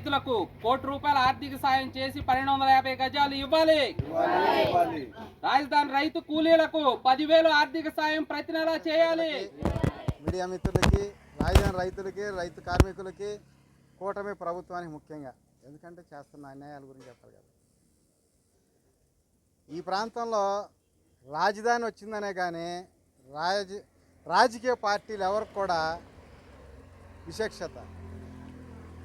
రైతులకు కోటి రూపాయల ఆర్థిక సాయం చేసి పన్నెండు వందల యాభై గజాలు ఇవ్వాలి. రాజధాని రైతు కూలీలకు పదివేలు ఆర్థిక సాయం ప్రతి నెల చేయాలి. మీడియా మిత్రులకి రాజధాని రైతులకి రైతు కార్మికులకి కూటమి ప్రభుత్వానికి ముఖ్యంగా. ఎందుకంటే చేస్తున్న అన్యాయాల గురించి చెప్పాలి కదా. ఈ ప్రాంతంలో రాజధాని వచ్చిందనే కానీ రాజ రాజకీయ పార్టీలు ఎవరికి కూడా విశక్షత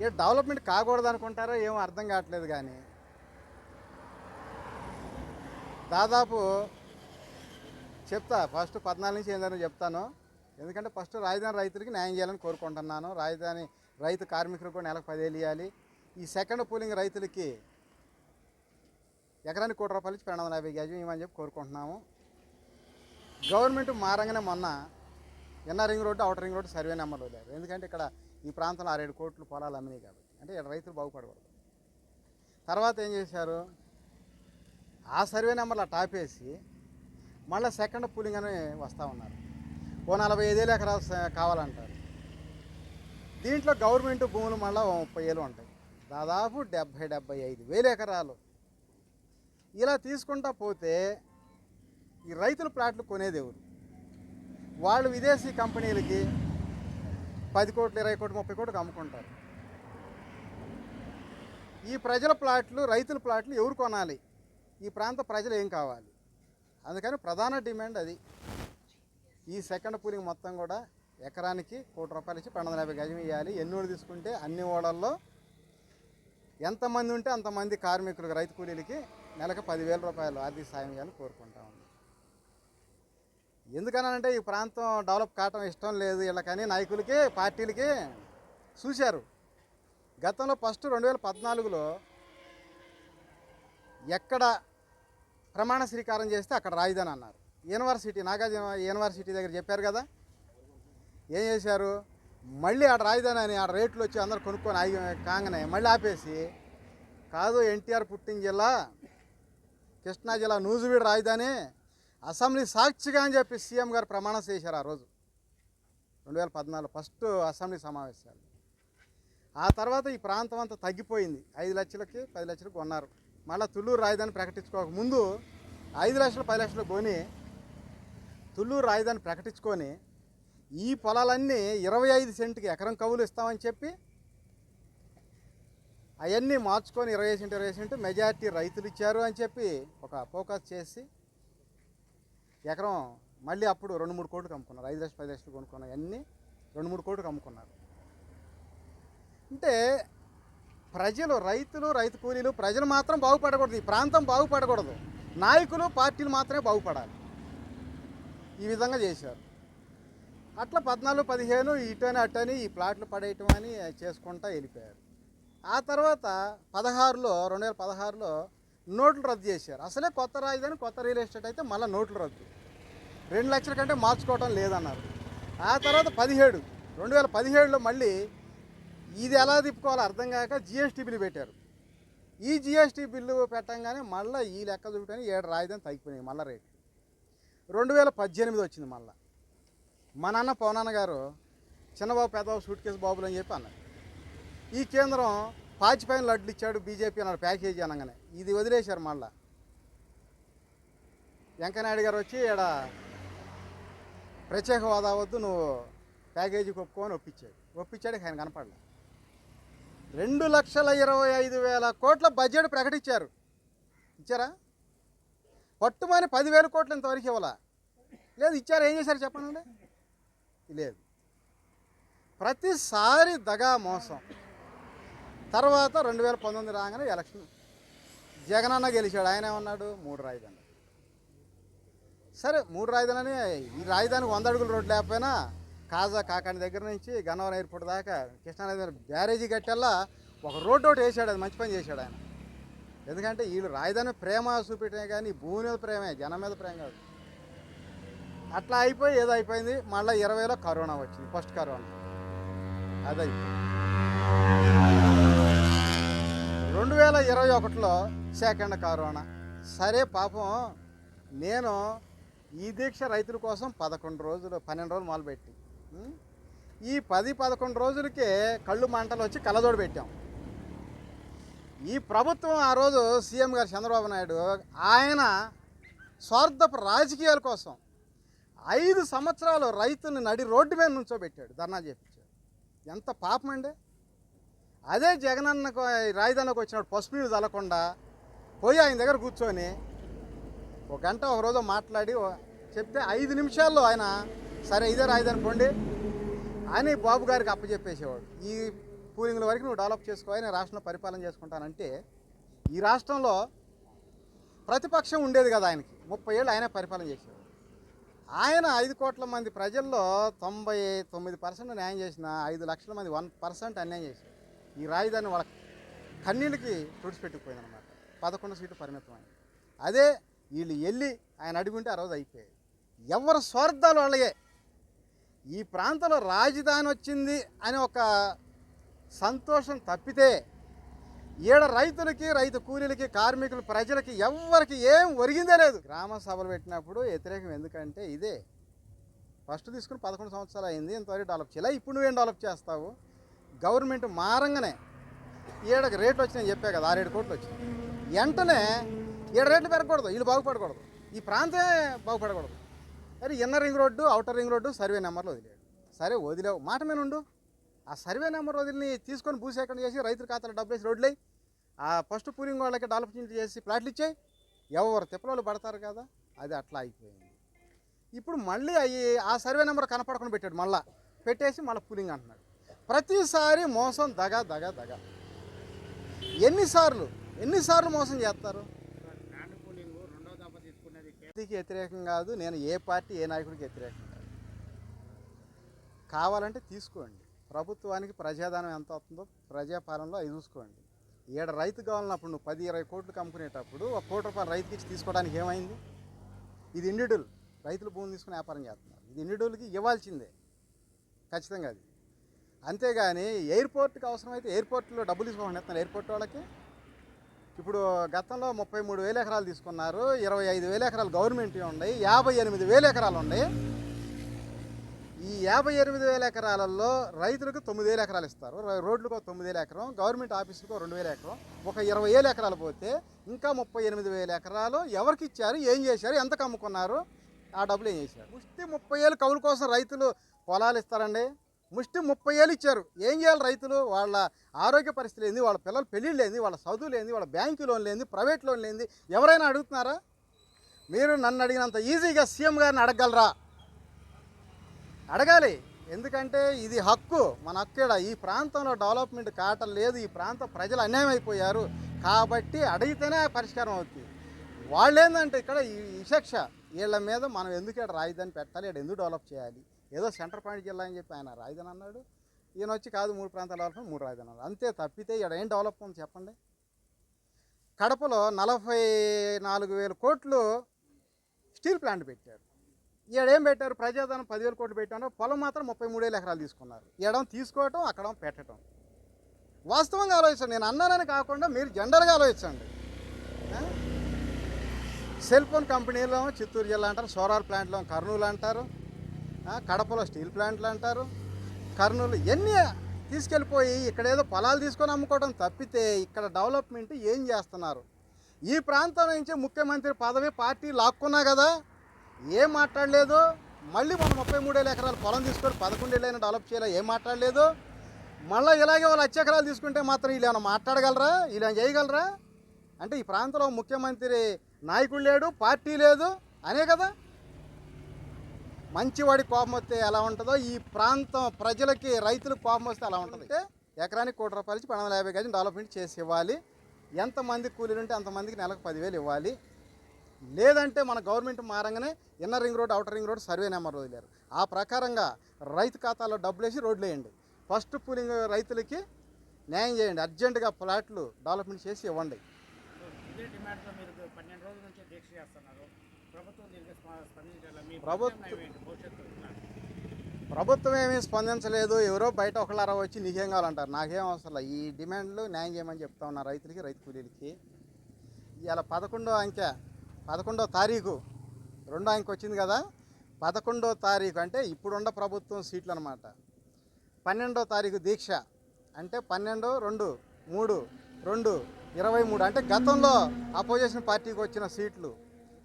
ఏ డెవలప్మెంట్ కాకూడదు అనుకుంటారో ఏమో అర్థం కావట్లేదు కానీ. దాదాపు చెప్తా ఫస్ట్ పద్నాలుగు నుంచి ఏందని చెప్తాను. ఎందుకంటే ఫస్ట్ రాజధాని రైతులకి న్యాయం చేయాలని కోరుకుంటున్నాను. రాజధాని రైతు కార్మికులకు కూడా నెలకు పదేలు ఇవ్వాలి. ఈ సెకండ్ పూలింగ్ రైతులకి ఎకరానికి కోటి రూపాయలు ఇచ్చి రెండు వందల యాభై గజం ఇవ్వని చెప్పి కోరుకుంటున్నాము. గవర్నమెంట్ మారంగానే మొన్న inner ring road outer ring road survey నెంబర్లో లేదు ఎందుకంటే ఇక్కడ ఈ ప్రాంతంలో ఆరేడు కోట్లు పొలాలు అమ్మినాయి కాబట్టి. అంటే ఇక్కడ రైతులు బాగుపడకూడదు. తర్వాత ఏం చేశారు? ఆ సర్వే నెంబర్లో టాప్ వేసి మళ్ళీ సెకండ్ పూలింగ్ అని వస్తూ ఉన్నారు. ఓ నలభై ఐదేళ్ళు ఎకరాలు కావాలంటారు. దీంట్లో గవర్నమెంట్ భూములు మళ్ళీ ముప్పై ఏళ్ళు ఉంటాయి. దాదాపు డెబ్భై డెబ్బై ఐదు వేలు ఎకరాలు. ఇలా తీసుకుంటా పోతే ఈ రైతుల ప్లాట్లు కొనేది ఎవరు వాళ్ళు విదేశీ కంపెనీలకి పది కోట్లు ఇరవై కోట్లు ముప్పై కోట్లు అమ్ముకుంటారు. ఈ ప్రజల ప్లాట్లు రైతుల ప్లాట్లు ఎవరు కొనాలి? ఈ ప్రాంత ప్రజలు ఏం కావాలి? అందుకని ప్రధాన డిమాండ్ అది. ఈ సెకండ్ పూలింగ్ మొత్తం కూడా ఎకరానికి కోటి రూపాయలు ఇచ్చి పన్నెండు వందల యాభై గజం ఇవ్వాలి ఎన్ని తీసుకుంటే అన్ని ఓడల్లో ఎంతమంది ఉంటే అంతమంది కార్మికులకు రైతు కూలీలకి నెలకు పదివేల రూపాయలు ఆర్థిక సాయం ఇవ్వాలని కోరుకుంటా ఉంది ఎందుకనంటే ఈ ప్రాంతం డెవలప్ కావటం ఇష్టం లేదు వీళ్ళకని నాయకులకి పార్టీలకి చూశారు. గతంలో ఫస్ట్ రెండు వేల పద్నాలుగులో ఎక్కడ ప్రమాణ స్వీకారం చేస్తే అక్కడ రాజధాని అన్నారు. యూనివర్సిటీ నాగార్జున యూనివర్సిటీ దగ్గర చెప్పారు కదా. ఏం చేశారు? మళ్ళీ ఆడ రాజధాని అని ఆడ రేట్లు వచ్చి అందరు కొనుక్కొని ఆగి కాగానే మళ్ళీ ఆపేసి కాదు ఎన్టీఆర్ పుట్టిన జిల్లా కృష్ణా జిల్లా నూజువీడు రాజధాని అసెంబ్లీ సాక్షిగా అని చెప్పి సీఎం గారు ప్రమాణం చేశారు ఆ రోజు. రెండు వేల పద్నాలుగు ఫస్ట్ అసెంబ్లీ సమావేశాలు. ఆ తర్వాత ఈ ప్రాంతం అంతా తగ్గిపోయింది. ఐదు లక్షలకి పది లక్షలకు కొన్నారు. మళ్ళీ తుళ్ళూరు రాజధాని ప్రకటించుకోక ముందు ఐదు లక్షలు పది లక్షలు కొని తుళ్ళూరు రాజధాని ప్రకటించుకొని ఈ పొలాలన్నీ ఇరవై ఐదు సెంట్కి ఎకరం కవులు ఇస్తామని చెప్పి అవన్నీ మార్చుకొని ఇరవై సెంట్ ఇరవై సెంట్ మెజారిటీ రైతులు ఇచ్చారు అని చెప్పి ఒక ఫోకస్ చేసి ఎకరం మళ్ళీ అప్పుడు రెండు మూడు కోట్లు అమ్ముకున్నారు ఐదు లక్షలు పది లక్షలు కొనుక్కున్నారు అన్నీ రెండు మూడు కోట్లు అమ్ముకున్నారు అంటే ప్రజలు రైతులు రైతు కూలీలు ప్రజలు మాత్రం బాగుపడకూడదు. ఈ ప్రాంతం బాగుపడకూడదు. నాయకులు పార్టీలు మాత్రమే బాగుపడాలి. ఈ విధంగా చేశారు. అట్లా పద్నాలుగు పదిహేను ఇటని అటని ఈ ప్లాట్లు పడేయటం అని చేసుకుంటా వెళ్ళిపోయారు. ఆ తర్వాత పదహారులో రెండు వేల పదహారులో నోట్లు రద్దు చేశారు. అసలే కొత్త రాజధాని కొత్త రియల్ ఎస్టేట్ అయితే మళ్ళీ నోట్లు రద్దు. రెండు లక్షల కంటే మార్చుకోవటం లేదన్నారు. ఆ తర్వాత పదిహేడు రెండు వేల పదిహేడులో మళ్ళీ ఇది ఎలా తిప్పుకోవాలో అర్థం కాక జిఎస్టీ బిల్లు పెట్టారు. ఈ జిఎస్టీ బిల్లు పెట్టంగానే మళ్ళీ ఈ లెక్క చూపుకొని ఏడు రాజధాని తగ్గిపోయినాయి మళ్ళీ రేట్లు రెండు వేల పద్దెనిమిది వచ్చింది మళ్ళీ. మా నాన్న పవనాన్న గారు చిన్నబాబు పెద్దబాబు సూట్ కేసు బాబులు అని చెప్పి అన్నారు. ఈ కేంద్రం పాచిపైన లడ్లు ఇచ్చాడు బీజేపీ అన్నాడు ప్యాకేజీ అనగానే. ఇది వదిలేశారు మళ్ళా. వెంకయ్యనాయుడు గారు వచ్చి ఇక్కడ ప్రత్యేక హోదా వద్దు నువ్వు ప్యాకేజీకి ఒప్పుకోని ఒప్పించాడు. ఒప్పించాడు ఆయన కనపడలే. రెండు లక్షల ఇరవై ఐదు వేల కోట్ల బడ్జెట్ ప్రకటించారు. ఇచ్చారా? పట్టుమని పదివేల కోట్లు ఇంతవరకు ఇవ్వాలా? లేదు ఇచ్చారు ఏం చేశారు చెప్పండి. లేదు. ప్రతిసారి దగా మోసం. తర్వాత రెండు వేల పంతొమ్మిది రాగానే ఎలక్షన్. జగనన్న గెలిచాడు ఆయన ఏమన్నాడు? మూడు రాజధాని సరే మూడు రాజధాని ఈ రాజధానికి వంద అడుగుల రోడ్డు లేకపోయినా కాజా కాకాని దగ్గర నుంచి గన్నవరం ఎయిర్పోర్ట్ దాకా కృష్ణానది బ్యారేజీ కట్టేలా ఒక రోడ్డు ఒకటి వేసాడు అది మంచి పని చేశాడు ఆయన. ఎందుకంటే వీళ్ళు రాజధాని ప్రేమ చూపెట్టే కానీ భూమి మీద ప్రేమే జనం మీద ప్రేమ కాదు. అట్లా అయిపోయి ఏదో అయిపోయింది మళ్ళీ ఇరవైలో కరోనా వచ్చింది ఫస్ట్ కరోనా. అదైపోయింది. రెండు వేల ఇరవై ఒకటిలో సెకండ్ కరోనా. సరే పాపం నేను ఈ దీక్ష రైతుల కోసం పదకొండు రోజులు పన్నెండు రోజులు మొదలుపెట్టి. ఈ పది పదకొండు రోజులకే కళ్ళు మంటలు వచ్చి కళ్ళజోడు పెట్టాం. ఈ ప్రభుత్వం ఆ రోజు సీఎం గారు చంద్రబాబు నాయుడు ఆయన స్వార్థపు రాజకీయాల కోసం ఐదు సంవత్సరాలు రైతుని నడి రోడ్డు మీద నుంచోబెట్టాడు ధర్నా చేపించాడు. ఎంత పాపం అండి అదే జగనన్నకు రాజధానికి వచ్చినప్పుడు పసుపు నీళ్ళు చల్లకుండా పోయి ఆయన దగ్గర కూర్చొని ఒక గంట ఒక రోజు మాట్లాడి చెప్తే ఐదు నిమిషాల్లో ఆయన సరే ఇదే రాజధాని పోండి అని బాబు గారికి అప్పచెప్పేసేవాడు ఈ పూలింగ్ల వరకు నువ్వు డెవలప్ చేసుకో నేను రాష్ట్రంలో పరిపాలన చేసుకుంటానంటే ఈ రాష్ట్రంలో ప్రతిపక్షం ఉండేది కదా ఆయనకి. ముప్పై ఏళ్ళు ఆయనే పరిపాలన చేసేవాడు. ఆయన ఐదు కోట్ల మంది ప్రజల్లో తొంభై తొమ్మిది పర్సెంట్ న్యాయం చేసిన ఐదు లక్షల మంది వన్ పర్సెంట్ అన్యాయం చేశారు. ఈ రాజధాని వాళ్ళ కన్నీళ్ళకి తుడిచిపెట్టుకుపోయింది అనమాట పదకొండు సీట్లు పరిమితం అదే వీళ్ళు వెళ్ళి ఆయన అడుగుంటే ఆ రోజు అయిపోయాయి. ఎవరి స్వార్థాలు వాళ్ళయే? ఈ ప్రాంతంలో రాజధాని వచ్చింది అని ఒక సంతోషం తప్పితే ఈడ రైతులకి రైతు కూలీలకి కార్మికులు ప్రజలకి ఎవ్వరికి ఏం ఒరిగిందే లేదు. గ్రామ సభలు పెట్టినప్పుడు వ్యతిరేకం ఎందుకంటే ఇదే. ఫస్ట్ తీసుకుని పదకొండు సంవత్సరాలు అయింది ఇంతవరకు డెవలప్ చేయాలి. ఇప్పుడు నువ్వేం డెవలప్ చేస్తావు? గవర్నమెంట్ మారంగానే ఏడకి రేట్లు వచ్చినాయని చెప్పా కదా ఆరేడు కోట్లు వచ్చినాయి. వెంటనే ఏడు రేట్లు పెరగకూడదు వీళ్ళు బాగుపడకూడదు. ఈ ప్రాంతమే బాగుపడకూడదు. అరే inner ring road outer ring road survey నెంబర్లు వదిలేడు. సరే వదిలేవు. మాట మీద ఉండు. ఆ సర్వే నెంబర్ వదిలి తీసుకొని భూసేకరణ చేసి రైతుల ఖాతాలో డబ్బులు వేసి రోడ్లు ఆ ఫస్ట్ పూలింగ్ వాళ్ళకి డెవలప్మెంట్ చేసి ప్లాట్లు ఇచ్చాయి. ఎవరు తిప్పలు పడతారు కదా అది అట్లా అయిపోయింది. ఇప్పుడు మళ్ళీ అవి ఆ సర్వే నెంబర్ కనపడకుండా పెట్టాడు మళ్ళా. పెట్టేసి మళ్ళీ పూలింగ్ అంటున్నాడు. ప్రతిసారి మోసం దగ దగ దగ. ఎన్నిసార్లు ఎన్నిసార్లు మోసం చేస్తారు? రెండో పార్టీకి వ్యతిరేకం కాదు నేను ఏ పార్టీ ఏ నాయకుడికి వ్యతిరేకం కాదు. కావాలంటే తీసుకోండి. ప్రభుత్వానికి ప్రజాదానం ఎంత అవుతుందో ప్రజాపాలనలో అది చూసుకోండి. ఏడ రైతు కావాలన్నప్పుడు నువ్వు పది ఇరవై కోట్లు కమ్ముకునేటప్పుడు ఒక కోటి రూపాయలు రైతుకి ఇచ్చి తీసుకోవడానికి ఏమైంది? ఇది ఇండివిడువల్ రైతులు భూమి తీసుకుని వ్యాపారం చేస్తున్నారు. ఇది ఇండివిడువల్కి ఇవ్వాల్సిందే. ఖచ్చితంగా అది. అంతేగాని ఎయిర్పోర్ట్కి అవసరమైతే ఎయిర్పోర్ట్లో డబ్బులు తీసుకోమని ఇస్తున్నారు ఎయిర్పోర్ట్ వాళ్ళకి? ఇప్పుడు గతంలో ముప్పై మూడు వేల ఎకరాలు తీసుకున్నారు. ఇరవై ఐదు వేల ఎకరాలు గవర్నమెంట్ ఉన్నాయి. యాభై ఎనిమిది వేల ఎకరాలు ఉన్నాయి. ఈ యాభై ఎనిమిది వేల ఎకరాలలో రైతులకు తొమ్మిది వేల ఎకరాలు ఇస్తారు. రోడ్లకు తొమ్మిది వేల ఎకరం గవర్నమెంట్ ఆఫీసులకు రెండు వేల ఎకరం. ఒక ఇరవై వేల ఎకరాలు పోతే ఇంకా ముప్పై ఎనిమిది వేల ఎకరాలు ఎవరికి ఇచ్చారు? ఏం చేశారు? ఎంత కమ్ముకున్నారు? ఆ డబ్బులు ఏం చేశారు? ముష్టి ముప్పై ఏళ్ళు కౌలు కోసం రైతులు పొలాలు ఇస్తారండి. ముష్టి ముప్పై ఏళ్ళు ఇచ్చారు. ఏం చేయాలి రైతులు? వాళ్ళ ఆరోగ్య పరిస్థితులు ఏంది వాళ్ళ పిల్లల పెళ్ళిళ్ళు ఏంది వాళ్ళ చదువులు ఏంది వాళ్ళ బ్యాంకు లోన్లు ఏంది ప్రైవేట్ లోన్లు ఏంది ఎవరైనా అడుగుతున్నారా? మీరు నన్ను అడిగినంత ఈజీగా సీఎం గారిని అడగలరా? అడగాలి. ఎందుకంటే ఇది హక్కు. మన హక్కేడ ఈ ప్రాంతంలో డెవలప్మెంట్ కావటం లేదు. ఈ ప్రాంత ప్రజలు అన్యాయం అయిపోయారు. కాబట్టి అడిగితేనే పరిష్కారం అవుతుంది వాళ్ళు ఏంటంటే ఇక్కడ ఈ విశక్ష వీళ్ళ మీద మనం ఎందుకు ఇక్కడ రాయిదాన్ని పెట్టాలి? ఇక్కడ ఎందుకు డెవలప్ చేయాలి? ఏదో సెంటర్ పాయింట్ జిల్లా అని చెప్పి ఆయన రాజధాని అన్నాడు. ఈయన వచ్చి కాదు మూడు ప్రాంతాల డెవలప్మెంట్ మూడు రాజధాని అన్నారు అంతే తప్పితే ఇక్కడ ఏం డెవలప్ ఉంది చెప్పండి? కడపలో నలభై నాలుగు వేల కోట్లు స్టీల్ ప్లాంట్ పెట్టారు. ఏం పెట్టారు? ప్రజాధనం పదివేల కోట్లు పెట్టాను. పొలం మాత్రం ముప్పై మూడు ఎకరాలు తీసుకున్నారు. ఇవ్వడం తీసుకోవటం అక్కడ పెట్టడం వాస్తవంగా ఆలోచించండి. నేను అన్నానని కాకుండా మీరు జనరల్గా ఆలోచించండి. సెల్ ఫోన్ కంపెనీలో చిత్తూరు జిల్లా అంటారు సోలార్ ప్లాంట్లో కర్నూలు అంటారు. కడపలో స్టీల్ ప్లాంట్లు అంటారు. కర్నూలు ఎన్ని తీసుకెళ్ళిపోయి ఇక్కడ ఏదో పొలాలు తీసుకొని అమ్ముకోవడం తప్పితే ఇక్కడ డెవలప్మెంట్ ఏం చేస్తున్నారు? ఈ ప్రాంతం నుంచి ముఖ్యమంత్రి పదవి పార్టీ లాక్కున్నా కదా ఏం మాట్లాడలేదు? మళ్ళీ మనం ముప్పై మూడేళ్ళ ఎకరాలు పొలం తీసుకొని పదకొండేళ్ళైనా డెవలప్ చేయాలి? ఏం మాట్లాడలేదు? మళ్ళీ ఇలాగే వాళ్ళు లక్ష ఎకరాలు తీసుకుంటే మాత్రం వీళ్ళు ఏమైనా మాట్లాడగలరా? వీళ్ళు చేయగలరా? అంటే ఈ ప్రాంతంలో ముఖ్యమంత్రి నాయకుడు లేడు పార్టీ లేదు అనే కదా? మంచివాడి కోపం వస్తే ఎలా ఉంటుందో ఈ ప్రాంతం ప్రజలకి రైతులకు కోపం వస్తే అలా ఉంటుంది? అంటే ఎకరానికి కోటి రూపాయలు ఇచ్చి పన్నెండు వందల యాభై గజం డెవలప్మెంట్ చేసి ఇవ్వాలి ఎంతమంది కూలీలు ఉంటే అంతమందికి నెలకు పదివేలు ఇవ్వాలి. లేదంటే మన government మారంగానే inner ring road outer ring road survey number వదిలేరు. ఆ ప్రకారంగా రైతు ఖాతాలో డబ్బులు వేసి రోడ్లు వేయండి. ఫస్ట్ పూలింగ్ రైతులకి న్యాయం చేయండి. అర్జెంటుగా ప్లాట్లు డెవలప్మెంట్ చేసి ఇవ్వండి. ఇదే డిమాండ్తో మీరు పన్నెండు రోజుల నుంచి దీక్ష చేస్తున్నారు. ప్రభుత్వం ఏమీ స్పందించలేదు. ఎవరో బయట ఒకళ్ళారా వచ్చి నీకేం కావాలంటారు? నాకేం అవసరం. ఈ డిమాండ్లు న్యాయం చేయమని చెప్తా ఉన్నా రైతులకి రైతు కూలీలకి. ఇవాళ పదకొండో అంకె పదకొండో తారీఖు రెండో అంకె వచ్చింది కదా? పదకొండో తారీఖు అంటే ఇప్పుడున్న ప్రభుత్వం సీట్లు అనమాట పన్నెండో తారీఖు దీక్ష అంటే పన్నెండు రెండు మూడు రెండు ఇరవై మూడు అంటే గతంలో అపోజిషన్ పార్టీకి వచ్చిన సీట్లు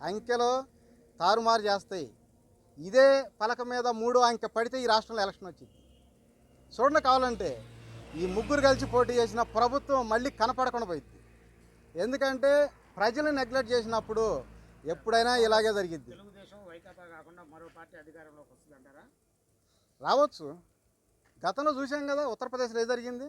అంకెలో తారుమారు చేస్తాయి. ఇదే పలక మీద మూడో అంకె పడితే ఈ రాష్ట్రంలో ఎలక్షన్ వచ్చింది. చూడండి కావాలంటే ఈ ముగ్గురు కలిసి పోటీ చేసిన ప్రభుత్వం మళ్ళీ కనపడకుండా పోయింది. ఎందుకంటే ప్రజలు నెగ్లెక్ట్ చేసినప్పుడు ఎప్పుడైనా ఇలాగే వస్తుందంటారా రావచ్చు. గతంలో చూసాం కదా ఉత్తరప్రదేశ్లో ఏం జరిగింది?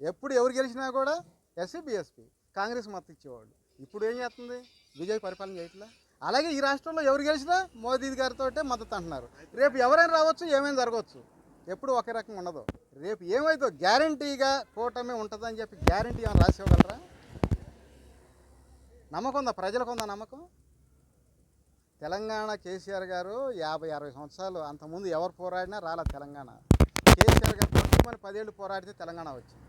ఎప్పుడు ఎవరు గెలిచినా కూడా ఎస్సీ బీఎస్పీ కాంగ్రెస్ మద్దతు ఇచ్చేవాళ్ళు. ఇప్పుడు ఏం చేస్తుంది? బీజేపీ పరిపాలన చేయట్లా? అలాగే ఈ రాష్ట్రంలో ఎవరు గెలిచినా మోదీ గారితో మద్దతు అంటున్నారు. రేపు ఎవరైనా రావచ్చు ఏమైనా జరగవచ్చు. ఎప్పుడు ఒకే రకంగా ఉండదు. రేపు ఏమైతే గ్యారంటీగా కూటమి ఉంటుందని చెప్పి గ్యారంటీ ఏమైనా రాసి ఇవ్వగలరా నమ్మకం ఉందా? ప్రజలకు ఉందా నమ్మకం? తెలంగాణ కేసీఆర్ గారు యాభై అరవై సంవత్సరాలు అంతకుముందు ఎవరు పోరాడినా రాల తెలంగాణ. కేసీఆర్ గారు పట్టుమని పదేళ్ళు పోరాడితే తెలంగాణ వచ్చింది.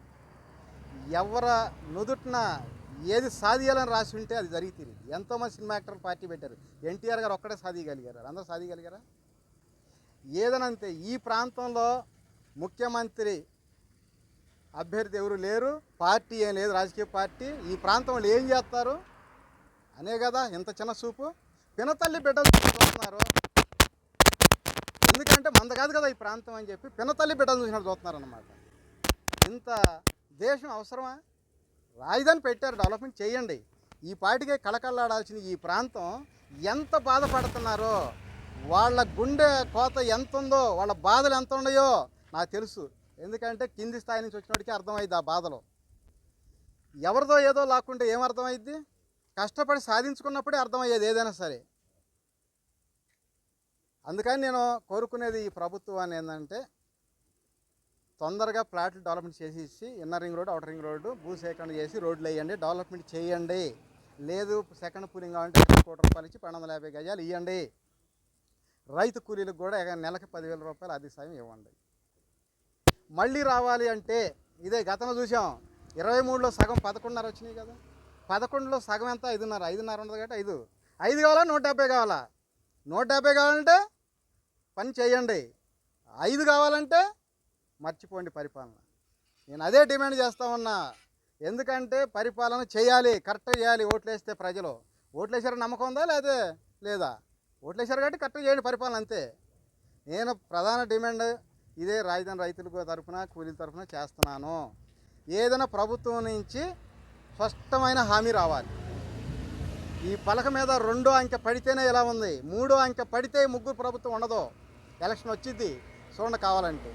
ఎవర నుదుటిన ఏది సాధియాలని రాసి ఉంటే అది జరిగి తీరింది ఎంతోమంది సినిమా యాక్టర్ పార్టీ పెట్టారు. ఎన్టీఆర్ గారు ఒక్కడే సాధియగలిగారు. అందరూ సాధియగలిగారా? ఏదనంతే ఈ ప్రాంతంలో ముఖ్యమంత్రి అభ్యర్థి ఎవరు లేరు పార్టీ ఏం లేదు రాజకీయ పార్టీ. ఈ ప్రాంతంలో ఏం చేస్తారు? అనే కదా ఇంత చిన్న చూపు. పినతల్లి బిడ్డలు చూస్తున్నారు. ఎందుకంటే మంద కాదు కదా ఈ ప్రాంతం అని చెప్పి పినతల్లి బిడ్డలు చూసినట్టు చూస్తున్నారు అన్నమాట ఇంత దేశం అవసరమా? రాజధాని పెట్టారు డెవలప్మెంట్ చేయండి. ఈ పాటికే కళకళలాడాల్సిన ఈ ప్రాంతం. ఎంత బాధపడుతున్నారో వాళ్ళ గుండె కోత ఎంత ఉందో వాళ్ళ బాధలు ఎంత ఉన్నాయో నాకు తెలుసు. ఎందుకంటే కింది స్థాయి నుంచి వచ్చినప్పటికీ అర్థమైంది ఆ బాధలు. ఎవరిదో ఏదో లాక్కుంటే ఏం అర్థమైద్ది? కష్టపడి సాధించుకున్నప్పుడే అర్థమయ్యేది ఏదైనా సరే. అందుకని నేను కోరుకునేది ఈ ప్రభుత్వాన్ని ఏంటంటే తొందరగా ప్లాట్లు డెవలప్మెంట్ చేసి ఇచ్చి inner ring road outer ring road భూసేకరణ చేసి రోడ్లు వేయండి. డెవలప్మెంట్ చేయండి. లేదు సెకండ్ పూలింగ్ కావాలంటే కోటి రూపాయలు ఇచ్చి పన్నెండు వందల యాభై గజాలు ఇవ్వండి రైతు కూలీలకు కూడా నెలకు నెలకి పదివేల రూపాయలు అధిక సాయం ఇవ్వండి. మళ్ళీ రావాలి అంటే ఇదే గతంలో చూసాం. ఇరవై మూడులో సగం పదకొండున్నర వచ్చినాయి కదా. పదకొండులో సగం ఎంత? ఐదున్నర. ఐదున్నర ఉండదు కాబట్టి ఐదు. ఐదు కావాలా? నూట డెబ్బై కావాలా? నూట డెబ్బై కావాలంటే పని చేయండి. ఐదు కావాలంటే మర్చిపోండి పరిపాలన. నేను అదే డిమాండ్ చేస్తా ఉన్నా. ఎందుకంటే పరిపాలన చేయాలి కరెక్ట్ చేయాలి ఓట్లేస్తే ప్రజలు. ఓట్లేసారు నమ్మకం ఉందా లేదా? లేదా. ఓట్లేసారు కాబట్టి కరెక్ట్ చేయండి పరిపాలన అంతే. నేను ప్రధాన డిమాండ్ ఇదే రాజధాని రైతుల తరఫున కూలీల తరఫున చేస్తున్నాను. ఏదైనా ప్రభుత్వం నుంచి స్పష్టమైన హామీ రావాలి. ఈ పలక మీద రెండో అంకె పడితేనే ఇలా ఉంది. మూడో అంకె పడితే ముగ్గురు ప్రభుత్వం ఉండదు. ఎలక్షన్ వచ్చింది చూడండి కావాలంటే.